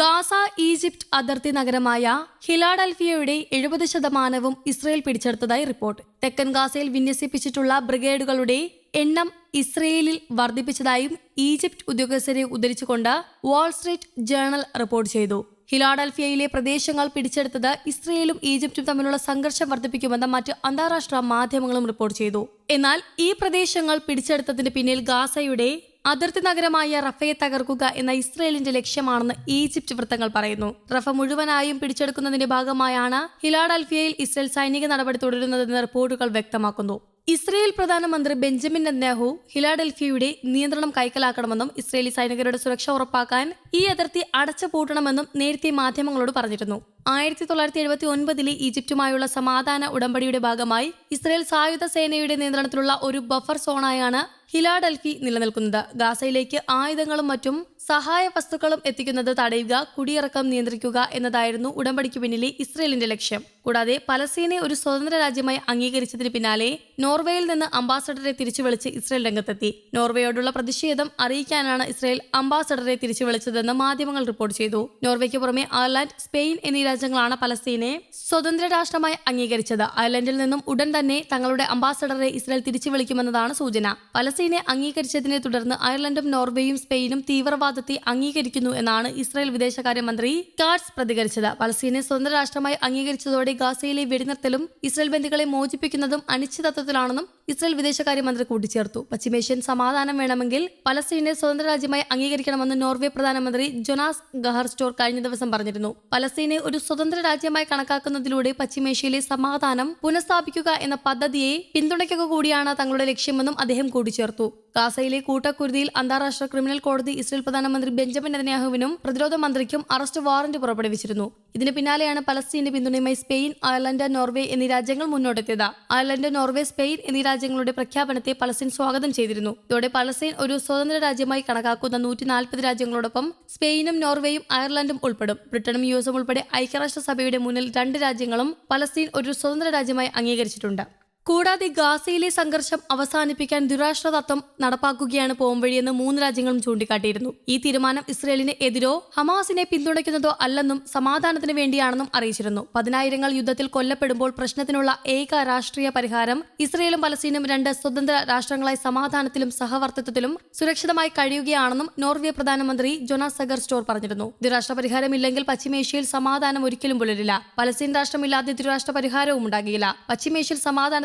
Gaza Egypt അതിർത്തി നഗരമായ ഹിലാഡൽഫിയയുടെ എഴുപത് ശതമാനവും ഇസ്രയേൽ പിടിച്ചെടുത്തതായി റിപ്പോർട്ട്. തെക്കൻ ഗാസയിൽ വിന്യസിപ്പിച്ചിട്ടുള്ള ബ്രിഗേഡുകളുടെ എണ്ണം ഇസ്രയേലിൽ വർദ്ധിപ്പിച്ചതായും ഈജിപ്ത് ഉദ്യോഗസ്ഥരെ ഉദ്ധരിച്ചുകൊണ്ട് വാൾസ്ട്രീറ്റ് ജേണൽ റിപ്പോർട്ട് ചെയ്തു. ഹിലാഡൽഫിയയിലെ പ്രദേശങ്ങൾ പിടിച്ചെടുത്തത് ഇസ്രയേലും ഈജിപ്തും തമ്മിലുള്ള സംഘർഷം വർദ്ധിപ്പിക്കുമെന്ന് മറ്റ് അന്താരാഷ്ട്ര മാധ്യമങ്ങളും റിപ്പോർട്ട് ചെയ്തു. എന്നാൽ ഈ പ്രദേശങ്ങൾ പിടിച്ചെടുത്തതിന് പിന്നിൽ ഗാസയുടെ അതിർത്തി നഗരമായ റഫയെ തകർക്കുക എന്ന ഇസ്രയേലിന്റെ ലക്ഷ്യമാണെന്ന് ഈജിപ്ത് വൃത്തങ്ങൾ പറയുന്നു. റഫ മുഴുവനായും പിടിച്ചെടുക്കുന്നതിന്റെ ഭാഗമായാണ് ഹിലാഡൽഫിയയിൽ ഇസ്രയേൽ സൈനിക നടപടി തുടരുന്നതെന്ന് റിപ്പോർട്ടുകൾ വ്യക്തമാക്കുന്നു. ഇസ്രയേൽ പ്രധാനമന്ത്രി ബെഞ്ചമിൻ നെതന്യാഹു ഹിലാഡൽഫിയയുടെ നിയന്ത്രണം കൈക്കലാക്കണമെന്നും ഇസ്രയേലി സൈനികരുടെ സുരക്ഷ ഉറപ്പാക്കാൻ ഈ അതിർത്തി അടച്ചുപൂട്ടണമെന്നും നേരത്തെ മാധ്യമങ്ങളോട് പറഞ്ഞിരുന്നു. ആയിരത്തി തൊള്ളായിരത്തി എഴുപത്തി ഒൻപതിലെ ഈജിപ്തുമായുള്ള സമാധാന ഉടമ്പടിയുടെ ഭാഗമായി ഇസ്രയേൽ സായുധ സേനയുടെ നിയന്ത്രണത്തിലുള്ള ഒരു ബഫർ സോണായാണ് ഹിലാഡൽഫി നിലനിൽക്കുന്നത്. ഗാസയിലേക്ക് ആയുധങ്ങളും മറ്റും സഹായ വസ്തുക്കളും എത്തിക്കുന്നത് തടയുക കുടിയിറക്കം നിയന്ത്രിക്കുക എന്നതായിരുന്നു ഉടമ്പടിക്ക് പിന്നിലെ ഇസ്രയേലിന്റെ ലക്ഷ്യം. കൂടാതെ പലസ്തീനെ ഒരു സ്വതന്ത്ര രാജ്യമായി അംഗീകരിച്ചതിന് പിന്നാലെ നോർവേയിൽ നിന്ന് അംബാസഡറെ തിരിച്ചു വിളിച്ച് ഇസ്രയേൽ രംഗത്തെത്തി. നോർവേയോടുള്ള പ്രതിഷേധം അറിയിക്കാനാണ് ഇസ്രയേൽ അംബാസഡറെ തിരിച്ചു വിളിച്ചതെന്ന് മാധ്യമങ്ങൾ റിപ്പോർട്ട് ചെയ്തു. നോർവേക്ക് പുറമെ അയർലാൻഡ് സ്പെയിൻ എന്നീ രാജ്യങ്ങളാണ് പലസ്തീനെ സ്വതന്ത്ര രാഷ്ട്രമായി അംഗീകരിച്ചത്. അയർലൻഡിൽ നിന്നും ഉടൻ തന്നെ തങ്ങളുടെ അംബാസഡറെ ഇസ്രായേൽ തിരിച്ചു വിളിക്കുമെന്നതാണ് സൂചന. പലസ്തീനെ അംഗീകരിച്ചതിനെ തുടർന്ന് അയർലൻഡും നോർവേയും സ്പെയിനും തീവ്രവാദത്തെ അംഗീകരിക്കുന്നു എന്നാണ് ഇസ്രായേൽ വിദേശകാര്യമന്ത്രി കാർട്സ് പ്രതികരിച്ചത്. പലസ്തീനെ സ്വതന്ത്ര രാഷ്ട്രമായി അംഗീകരിച്ചതോടെ ഗാസയിലെ വെടിനിർത്തലും ഇസ്രായേൽ ബന്ധുക്കളെ മോചിപ്പിക്കുന്നതും അനിശ്ചിതത്വത്തിലാണെന്നും ഇസ്രായേൽ വിദേശകാര്യമന്ത്രി കൂട്ടിച്ചേർത്തു. പശ്ചിമേഷ്യൻ സമാധാനം വേണമെങ്കിൽ പലസ്തീനെ സ്വതന്ത്ര രാജ്യമായി അംഗീകരിക്കണമെന്ന് നോർവേ പ്രധാനമന്ത്രി ജൊനാസ് ഗഹർസ്റ്റോർ കഴിഞ്ഞ ദിവസം പറഞ്ഞിരുന്നു. പലസ്തീനെ ഒരു സ്വതന്ത്ര രാജ്യമായി കണക്കാക്കുന്നതിലൂടെ പശ്ചിമേഷ്യയിലെ സമാധാനം പുനഃസ്ഥാപിക്കുക എന്ന പദ്ധതിയെ പിന്തുണയ്ക്കുക കൂടിയാണ് തങ്ങളുടെ ലക്ഷ്യമെന്നും അദ്ദേഹം കൂട്ടിച്ചേർത്തു. ഗാസയിലെ കൂട്ടക്കുരുതിയിൽ അന്താരാഷ്ട്ര ക്രിമിനൽ കോടതി ഇസ്രയേൽ പ്രധാനമന്ത്രി ബെഞ്ചമിൻ നെതന്യാഹുവിനും പ്രതിരോധ മന്ത്രിക്കും അറസ്റ്റ് വാറന്റ് പുറപ്പെടുവിച്ചിരുന്നു. ഇതിന് പിന്നാലെയാണ് പലസ്തീന്റെ പിന്തുണയുമായി സ്പെയിൻ അയർലൻഡ് നോർവേ എന്നീ രാജ്യങ്ങൾ മുന്നോട്ടെത്തിയത്. അയർലൻഡ് നോർവേ സ്പെയിൻ എന്നീ രാജ്യങ്ങളുടെ പ്രഖ്യാപനത്തെ പലസ്തീൻ സ്വാഗതം ചെയ്തിരുന്നു. ഇതോടെ പലസ്തീൻ ഒരു സ്വതന്ത്ര രാജ്യമായി കണക്കാക്കുന്ന നൂറ്റി നാൽപ്പത് രാജ്യങ്ങളോടൊപ്പം സ്പെയിനും നോർവേയും അയർലൻഡും ഉൾപ്പെടും. ബ്രിട്ടനും യു എസും ഉൾപ്പെടെ ഐക്യരാഷ്ട്രസഭയുടെ മുന്നിൽ രണ്ട് രാജ്യങ്ങളും പലസ്തീൻ ഒരു സ്വതന്ത്ര രാജ്യമായി അംഗീകരിച്ചിട്ടുണ്ട്. കൂടാതെ ഗാസയിലെ സംഘർഷം അവസാനിപ്പിക്കാൻ ദുരാഷ്ട്ര തത്വം നടപ്പാക്കുകയാണ് പോംവഴിയെന്ന് മൂന്ന് രാജ്യങ്ങളും ചൂണ്ടിക്കാട്ടിയിരുന്നു. ഈ തീരുമാനം ഇസ്രയേലിന് എതിരോ ഹമാസിനെ പിന്തുണയ്ക്കുന്നതോ അല്ലെന്നും സമാധാനത്തിന് വേണ്ടിയാണെന്നും അറിയിച്ചിരുന്നു. പതിനായിരങ്ങൾ യുദ്ധത്തിൽ കൊല്ലപ്പെടുമ്പോൾ പ്രശ്നത്തിനുള്ള ഏക രാഷ്ട്രീയ പരിഹാരം ഇസ്രയേലും പലസ്തീനും രണ്ട് സ്വതന്ത്ര രാഷ്ട്രങ്ങളായി സമാധാനത്തിലും സഹവർത്തിത്വത്തിലും സുരക്ഷിതമായി കഴിയുകയാണെന്നും നോർവേ പ്രധാനമന്ത്രി ജൊനാസ് സഗർ സ്റ്റോർ പറഞ്ഞിരുന്നു. ദ്വിരാഷ്ട്ര പരിഹാരമില്ലെങ്കിൽ പശ്ചിമേഷ്യയിൽ സമാധാനം ഒരിക്കലും പുലരില്ല. പലസ്തീൻ രാഷ്ട്രമില്ലാതെ ദ്വിരാഷ്ട്ര പരിഹാരവും ഉണ്ടാകില്ല. പശ്ചിമേഷ്യയിൽ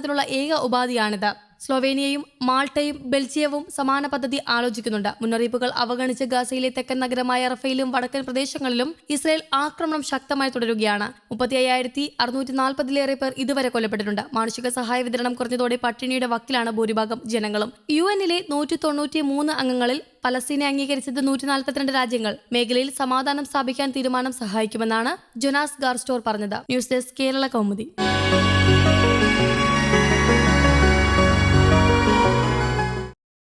സമാധാനത്തിനുള്ള ഏക ഉപാധിയാണിത്. സ്ലോവേനിയയും മാൾട്ടയും ബെൽജിയവും സമാന പദ്ധതി ആലോചിക്കുന്നുണ്ട്. മുന്നറിയിപ്പുകൾ അവഗണിച്ച് ഗാസയിലെ തെക്കൻ നഗരമായ റഫയിലും വടക്കൻ പ്രദേശങ്ങളിലും ഇസ്രയേൽ ആക്രമണം ശക്തമായി തുടരുകയാണ്. മുപ്പത്തി അയ്യായിരത്തി അറുന്നൂറ്റി നാൽപ്പതിലേറെ പേർ ഇതുവരെ കൊല്ലപ്പെട്ടിട്ടുണ്ട്. മാനുഷിക സഹായ വിതരണം കുറഞ്ഞതോടെ പട്ടിണിയുടെ വക്കിലാണ് ഭൂരിഭാഗം ജനങ്ങളും. യു എന്നിലെ നൂറ്റി തൊണ്ണൂറ്റി മൂന്ന് അംഗങ്ങളിൽ പലസ്തീനെ അംഗീകരിച്ചത് നൂറ്റി നാൽപ്പത്തിരണ്ട് രാജ്യങ്ങൾ. മേഖലയിൽ സമാധാനം സ്ഥാപിക്കാൻ തീരുമാനം സഹായിക്കുമെന്നാണ് ജൊനാസ് ഗാർസ്റ്റോർ പറഞ്ഞത്. News desk Kerala Kaumudi.